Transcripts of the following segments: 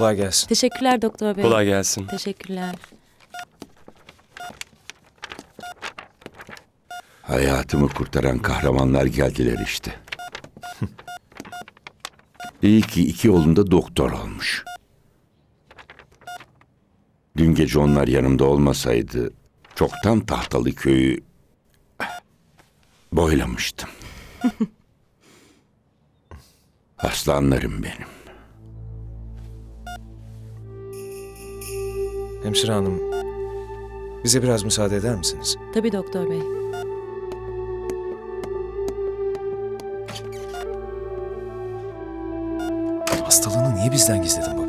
Kolay gelsin. Teşekkürler doktor bey. Kolay gelsin. Teşekkürler. Hayatımı kurtaran kahramanlar geldiler işte. İyi ki iki oğlum da doktor olmuş. Dün gece onlar yanımda olmasaydı çoktan tahtalı köyü boylamıştım. Aslanlarım benim. Hemşire hanım, bize biraz müsaade eder misiniz? Tabii doktor bey. Hastalığını niye bizden gizledin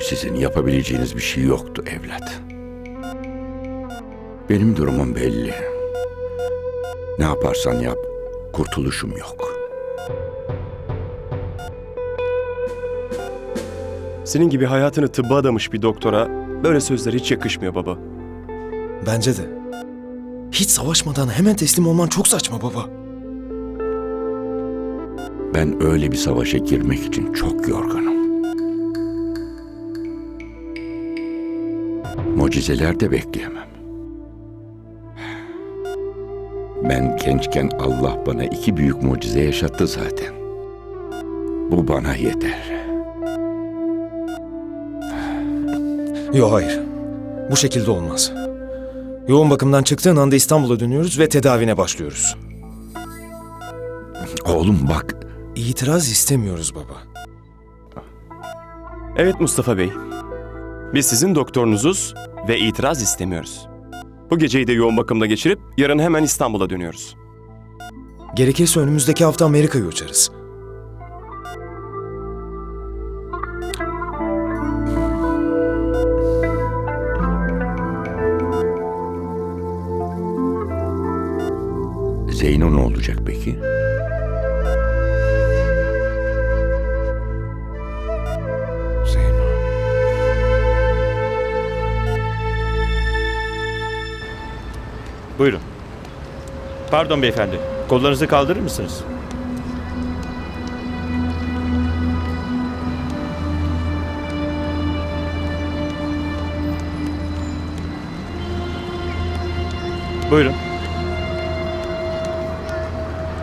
Çünkü sizin yapabileceğiniz bir şey yoktu evlat. Benim durumum belli. Ne yaparsan yap, kurtuluşum yok. Senin gibi hayatını tıbba adamış bir doktora böyle sözler hiç yakışmıyor baba. Bence de. Hiç savaşmadan hemen teslim olman çok saçma baba. Ben öyle bir savaşa girmek için çok yorgunum. Mucizeler de bekleyemem. Ben gençken Allah bana iki büyük mucize yaşattı zaten. Bu bana yeter. Yok hayır. Bu şekilde olmaz. Yoğun bakımdan çıktığın anda İstanbul'a dönüyoruz ve tedavine başlıyoruz. Oğlum bak, İtiraz istemiyoruz baba. Evet Mustafa Bey. Biz sizin doktorunuzuz ve itiraz istemiyoruz. Bu geceyi de yoğun bakımda geçirip yarın hemen İstanbul'a dönüyoruz. Gerekirse önümüzdeki hafta Amerika'ya uçarız. Zeyno ne olacak peki? Buyurun. Pardon beyefendi. Kollarınızı kaldırır mısınız? Buyurun.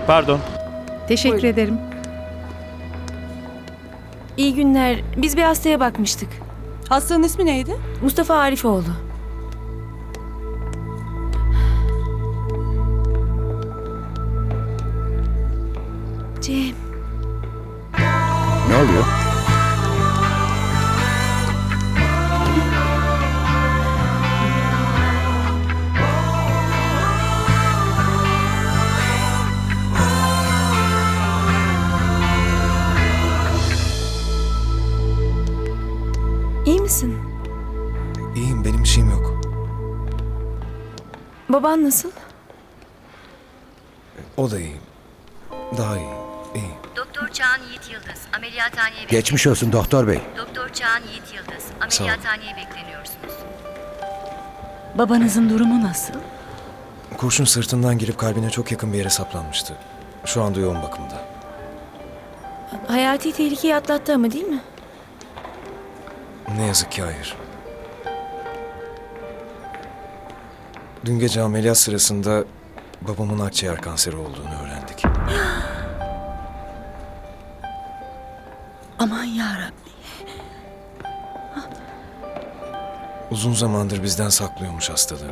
Pardon. Teşekkür ederim. İyi günler. Biz bir hastaya bakmıştık. Hastanın ismi neydi? Mustafa Arifoğlu. Oluyor? iyi misin? İyiyim benim bir şeyim yok. Baban nasıl? O da iyi. Daha iyi. İyi. Çağan Yiğit Yıldız ameliyathaneye Geçmiş olsun doktor bey. Doktor Çağan Yiğit Yıldız ameliyathaneye bekleniyorsunuz. Babanızın durumu nasıl? Kurşun sırtından girip kalbine çok yakın bir yere saplanmıştı. Şu anda yoğun bakımda. Hayati tehlikeyi atlattı ama değil mi? Ne yazık ki hayır. Dün gece ameliyat sırasında babamın akciğer kanseri olduğunu öğrendik. Aman yarabbi. Uzun zamandır bizden saklıyormuş hastalığını.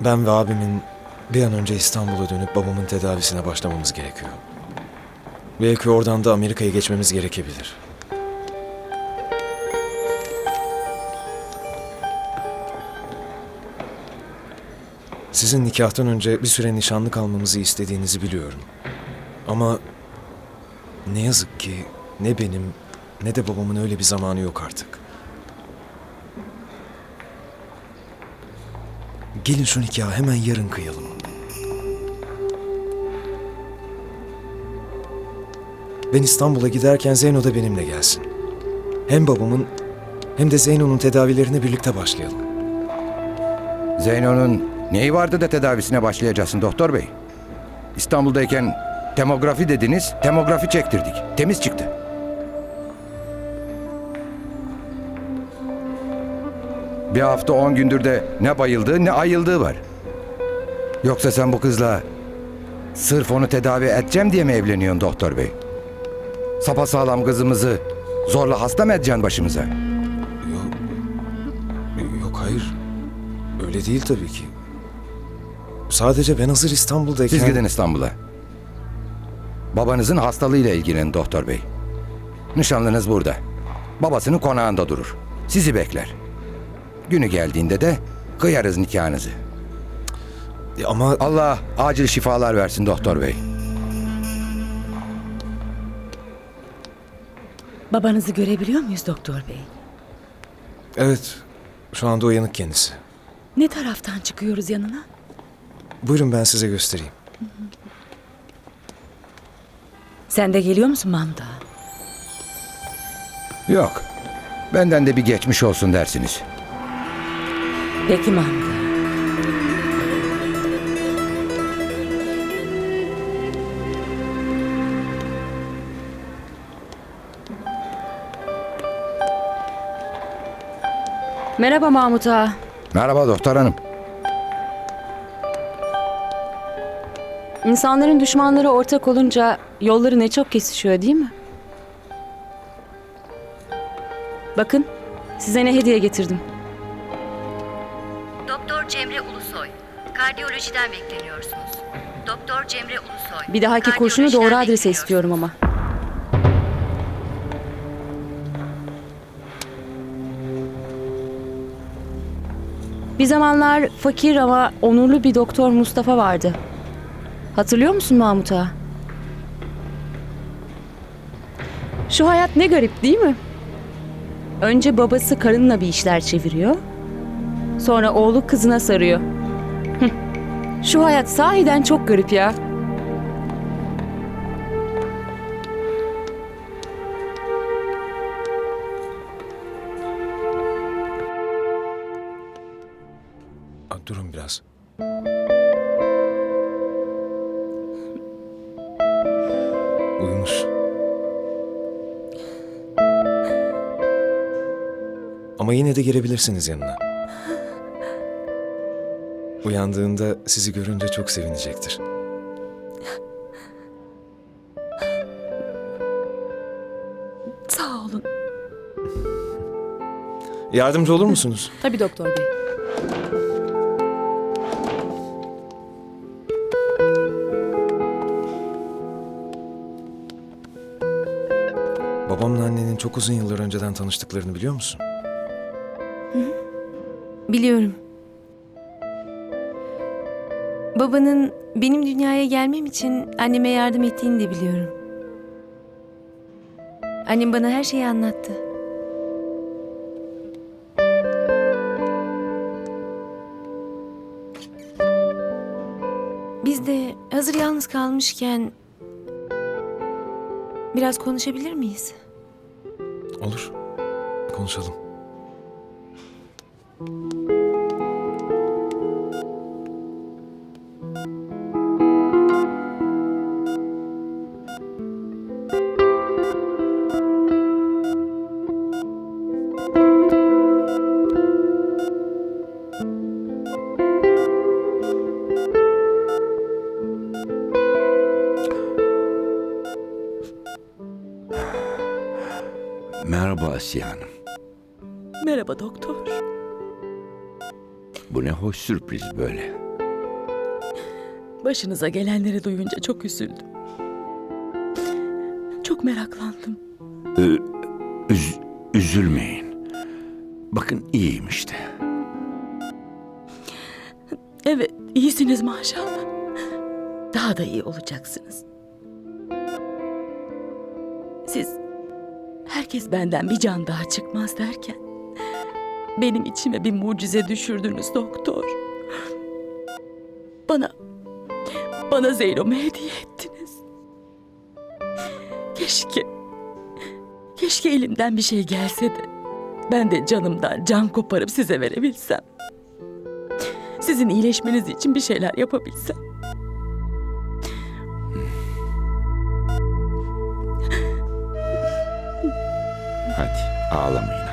Ben ve abimin bir an önce İstanbul'a dönüp babamın tedavisine başlamamız gerekiyor. Belki oradan da Amerika'ya geçmemiz gerekebilir. Sizin nikahtan önce bir süre nişanlı kalmamızı istediğinizi biliyorum. Ama ne yazık ki ne benim ne de babamın öyle bir zamanı yok artık. Gelin şu nikahı hemen yarın kıyalım. Ben İstanbul'a giderken Zeyno da benimle gelsin. Hem babamın hem de Zeyno'nun tedavilerine birlikte başlayalım. Zeyno'nun neyi vardı da tedavisine başlayacaksın doktor bey? İstanbul'dayken temografi dediniz, temografi çektirdik. Temiz çıktı. Bir hafta on gündür de ne bayıldığı ne ayıldığı var. Yoksa sen bu kızla sırf onu tedavi edeceğim diye mi evleniyorsun doktor bey? Sapasağlam kızımızı zorla hasta mı edeceksin başımıza? Yok, yok hayır. Öyle değil tabii ki. Sadece ben hazır İstanbul'dayken... Siz gidin İstanbul'a. Babanızın hastalığıyla ilgilenin doktor bey. Nişanlınız burada. Babasının konağında durur. Sizi bekler. Günü geldiğinde de kıyarız nikahınızı. Ya Ama Allah acil şifalar versin doktor bey. Babanızı görebiliyor muyuz doktor bey? evet, şu anda uyanık kendisi. Ne taraftan çıkıyoruz yanına? Buyurun ben size göstereyim. Sen de geliyor musun Mamda? Yok. Benden de bir geçmiş olsun dersiniz. Peki Mamda. Merhaba Mahmut Ağa. Merhaba doktor hanım. İnsanların düşmanları ortak olunca yolları ne çok kesişiyor değil mi? Bakın size ne hediye getirdim. Doktor Cemre Ulusoy. Kardiyolojiden bekleniyorsunuz. Doktor Cemre Ulusoy. Bir dahaki kurşunu doğru Kardiyolojiden adrese istiyorum ama. Bir zamanlar fakir ama onurlu bir doktor Mustafa vardı. Hatırlıyor musun Mahmut Ağa? Şu hayat ne garip değil mi? Önce babası karınla bir işler çeviriyor. Sonra oğlu kızına sarıyor. Hıh. Şu hayat sahiden çok garip ya. Aa, durun biraz. Uyumuş. Ama yine de girebilirsiniz yanına. Uyandığında sizi görünce çok sevinecektir. Sağ olun. Yardımcı olur musunuz? Tabii doktor bey. Babamla annenin çok uzun yıllar önceden tanıştıklarını biliyor musun? Biliyorum. Babanın benim dünyaya gelmem için anneme yardım ettiğini de biliyorum. Annem bana her şeyi anlattı. Biz de hazır yalnız kalmışken biraz konuşabilir miyiz? Olur. Konuşalım. Hoş sürpriz böyle. Başınıza gelenleri duyunca çok üzüldüm. Çok meraklandım. Üz, üzülmeyin. Bakın iyiyim işte. Evet, iyisiniz maşallah. Daha da iyi olacaksınız. Siz her herkes benden bir can daha çıkmaz derken benim içime bir mucize düşürdünüz doktor. Bana bana Zeynep'u hediye ettiniz. Keşke keşke elimden bir şey gelse de ben de canımdan can koparıp size verebilsem. Sizin iyileşmeniz için bir şeyler yapabilsem. Hadi ağlamayın